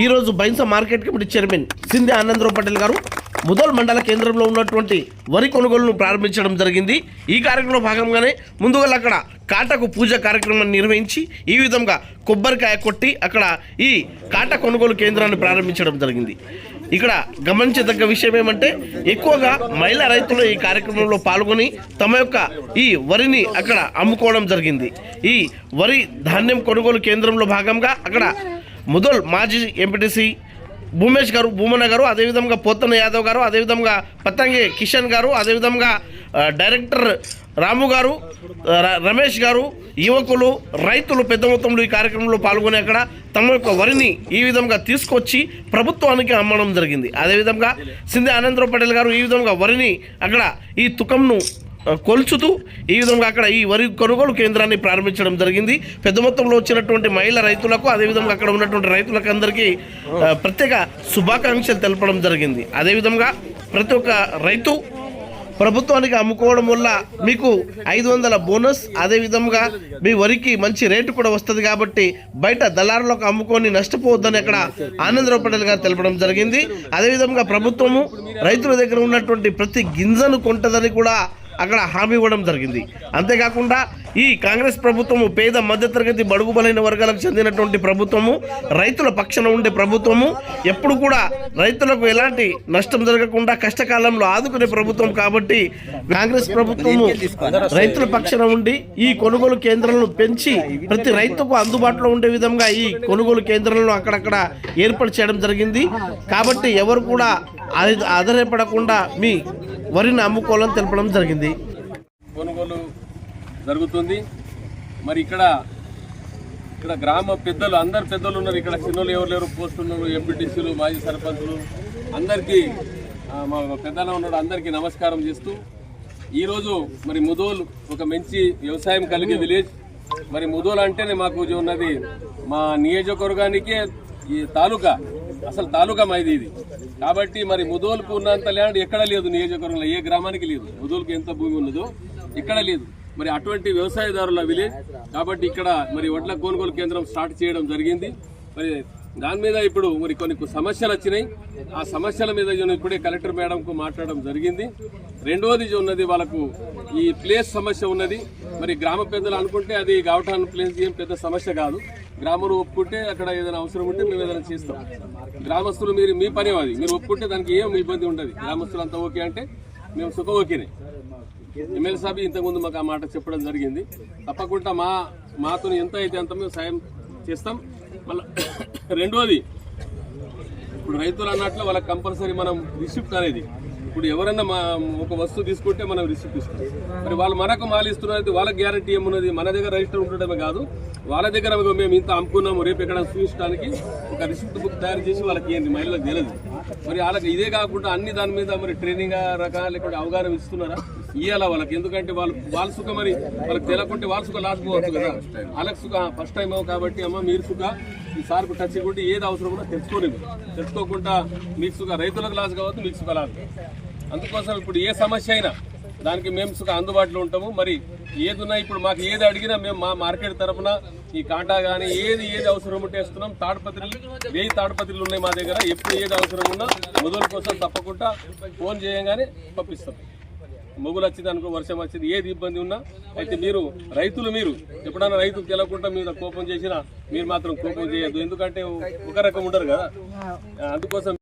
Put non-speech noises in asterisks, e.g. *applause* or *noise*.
ఈరోజు Bhainsa market committee chairman Sindhi Anandrao Patel garu ముదల్ మండల కేంద్రంలో ఉన్నటువంటి వరి కొనుగోలును ప్రారంభించడం జరిగింది. ఈ కార్యక్రమంలో భాగంగానే ముందుగా అక్కడ కాటకు పూజ కార్యక్రమాన్ని నిర్వహించి ఈ విధంగా కొబ్బరికాయ కొట్టి అక్కడ ఈ కాట కొనుగోలు కేంద్రాన్ని ప్రారంభించడం జరిగింది. ఇక్కడ గమనించదగ్గ విషయం ఏమంటే ఎక్కువగా మహిళా రైతులు ఈ కార్యక్రమంలో పాల్గొని తమ యొక్క ఈ వరిని అక్కడ అమ్ముకోవడం జరిగింది. ఈ వరి ధాన్యం కొనుగోలు కేంద్రంలో భాగంగా అక్కడ ముదల్ మాజీ ఎంపీటీసీ భూమేష్ గారు భూమన్న గారు అదేవిధంగా పోతన్న యాదవ్ గారు అదేవిధంగా పతంగి కిషన్ గారు అదేవిధంగా డైరెక్టర్ రాము గారు ర- రమేష్ గారు యువకులు రైతులు పెద్ద మొత్తంలో ఈ కార్యక్రమంలో పాల్గొని అక్కడ తమ యొక్క వరిని ఈ విధంగా తీసుకొచ్చి ప్రభుత్వానికి అమ్మడం జరిగింది. అదేవిధంగా సింధి ఆనందరావు పటేల్ గారు ఈ విధంగా వరిని అక్కడ ఈ తుకంను కొలుచుతూ ఈ విధంగా అక్కడ ఈ వరి కొనుగోలు కేంద్రాన్ని ప్రారంభించడం జరిగింది. పెద్ద మొత్తంలో వచ్చినటువంటి మహిళా రైతులకు అదేవిధంగా అక్కడ ఉన్నటువంటి రైతులకు అందరికీ ప్రత్యేక శుభాకాంక్షలు తెలపడం జరిగింది. అదేవిధంగా ప్రతి ఒక్క రైతు ప్రభుత్వానికి అమ్ముకోవడం వల్ల మీకు ఐదు వందల బోనస్ అదేవిధంగా మీ వరికి మంచి రేటు కూడా వస్తుంది కాబట్టి బయట దళారులకు అమ్ముకొని నష్టపోవద్దని అక్కడ ఆనందరావు పటేల్ గారు తెలపడం జరిగింది. అదేవిధంగా ప్రభుత్వము రైతుల దగ్గర ఉన్నటువంటి ప్రతి గింజను కొంటదని కూడా అక్కడ హామీ ఇవ్వడం జరిగింది. అంతేకాకుండా ఈ కాంగ్రెస్ ప్రభుత్వము పేద మధ్యతరగతి బడుగు బలైన వర్గాలకు చెందినటువంటి ప్రభుత్వము రైతుల పక్షన ఉండే ప్రభుత్వము ఎప్పుడు కూడా రైతులకు ఎలాంటి నష్టం జరగకుండా కష్టకాలంలో ఆదుకునే ప్రభుత్వం కాబట్టి కాంగ్రెస్ ప్రభుత్వము రైతుల పక్షన ఉండి ఈ కొనుగోలు కేంద్రాలను పెంచి ప్రతి రైతుకు అందుబాటులో ఉండే విధంగా ఈ కొనుగోలు కేంద్రాలను అక్కడక్కడ ఏర్పాటు చేయడం జరిగింది. కాబట్టి ఎవరు కూడా ఆధారపడకుండా మీ వరిని అమ్ముకోవాలని తెలపడం జరిగింది. కొనుగోలు జరుగుతుంది. మరి ఇక్కడ ఇక్కడ గ్రామ పెద్దలు అందరు పెద్దలు ఉన్నారు. ఇక్కడ చిన్నోళ్ళు ఎవరు లేరు పోస్తున్నారు ఎంపీటీసీలు మాజీ సర్పంచులు. అందరికీ మా పెద్దన ఉన్నాడు అందరికీ నమస్కారం చేస్తూ ఈరోజు మరి ముదోల్ ఒక మంచి వ్యవసాయం కలిగే విలేజ్. మరి ముదోల్ అంటేనే మాకు ఉన్నది మా నియోజకవర్గానికే ఈ తాలూకా అసలు తాలూకా మాది ఇది. కాబట్టి మరి ముదోల్కు ఉన్నంత ల్యాండ్ ఎక్కడ లేదు నియోజకవర్గంలో ఏ గ్రామానికి లేదు. ముదోల్కి ఎంత భూమి ఉన్నదో ఇక్కడ లేదు. మరి అటువంటి వ్యవసాయదారుల విలేజ్. కాబట్టి ఇక్కడ మరి వడ్ల కొనుగోలు కేంద్రం స్టార్ట్ చేయడం జరిగింది. మరి దాని మీద ఇప్పుడు మరి కొన్ని సమస్యలు వచ్చినాయి. ఆ సమస్యల మీద ఇప్పుడే కలెక్టర్ మేడంకు మాట్లాడడం జరిగింది. రెండవది ఉన్నది వాళ్ళకు ఈ ప్లేస్ సమస్య ఉన్నది. మరి గ్రామ పెద్దలు అనుకుంటే అది గావటాన్ ప్లేస్ ఏం పెద్ద సమస్య కాదు. గ్రామంలో ఒప్పుకుంటే అక్కడ ఏదైనా అవసరం ఉంటే మేము ఏదైనా చేస్తాం. గ్రామస్తులు మీరు మీ పని అది మీరు ఒప్పుకుంటే దానికి ఏం ఇబ్బంది ఉండదు. గ్రామస్తులు అంతా ఓకే అంటే మేము సుఖ ఓకేనే. ఎమ్మెల్యే సభ ఇంతకుముందు మాకు ఆ మాట చెప్పడం జరిగింది. తప్పకుండా మా మాతో ఎంత అయితే అంత మేము సాయం చేస్తాం. మళ్ళీ *coughs* రెండవది ఇప్పుడు రైతులు అన్నట్లు వాళ్ళకి కంపల్సరీ మనం రిసిప్ట్ అనేది ఇప్పుడు ఎవరన్నా మా ఒక వస్తువు తీసుకుంటే మనం రిసిప్ట్ ఇస్తాం. మరి వాళ్ళు మనకు మాలు ఇస్తున్నది వాళ్ళకి గ్యారంటీ ఏమున్నది మన దగ్గర రిజిస్టర్ ఉండడమే కాదు. వాళ్ళ దగ్గర మేము ఇంత అమ్ముకున్నాము రేపు ఎక్కడ చూపించడానికి ఒక రిసిప్ట్ బుక్ తయారు చేసి వాళ్ళకి ఏంటి మహిళలకు తెలియదు. మరి వాళ్ళకి ఇదే కాకుండా అన్ని దాని మీద మరి ట్రైనింగ్ రకాల లేకుంటే అవగాహన ఇస్తున్నారా? ఇవ్వాలా వాళ్ళకి? ఎందుకంటే వాళ్ళు వాళ్ళ సుఖ మరి వాళ్ళకి తెలకుంటే వాళ్ళ సుఖ లాసుకోవచ్చు కదా. వాళ్ళకి సుఖ ఫస్ట్ టైం కాబట్టి అమ్మ మీరు సుఖ ఈ సార్కు టచ్ ఇవ్వకుంటే ఏది అవసరం కూడా తెలుసుకోలేదు తెచ్చుకోకుండా మీకు సుఖ రైతులకు లాస్ కావద్దు మీకు సుఖ లాస్ అందుకోసం ఇప్పుడు ఏ సమస్య అయినా దానికి మేము సుఖ అందుబాటులో ఉంటాము. మరి ఏది ఉన్నా ఇప్పుడు మాకు ఏది అడిగినా మేము మా మార్కెట్ తరపున ఈ కాంటా కానీ ఏది ఏది అవసరం ఉంటే ఇస్తున్నాం. తాడపత్రులు వెయ్యి తాడపత్రులు ఉన్నాయి మా దగ్గర. ఎప్పుడు ఏది అవసరం ఉన్నా మొదలు కోసం తప్పకుండా ఫోన్ చేయగానే పంపిస్తాం. మొగులు వచ్చింది అనుకో వర్షం వచ్చింది ఏది ఇబ్బంది ఉన్నా అయితే మీరు రైతులు మీరు ఎప్పుడైనా రైతుకు తెలకుండా మీద కోపం చేసినా మీరు మాత్రం కోపం చేయొద్దు. ఎందుకంటే ఒక రకం ఉండరు కదా? అందుకోసం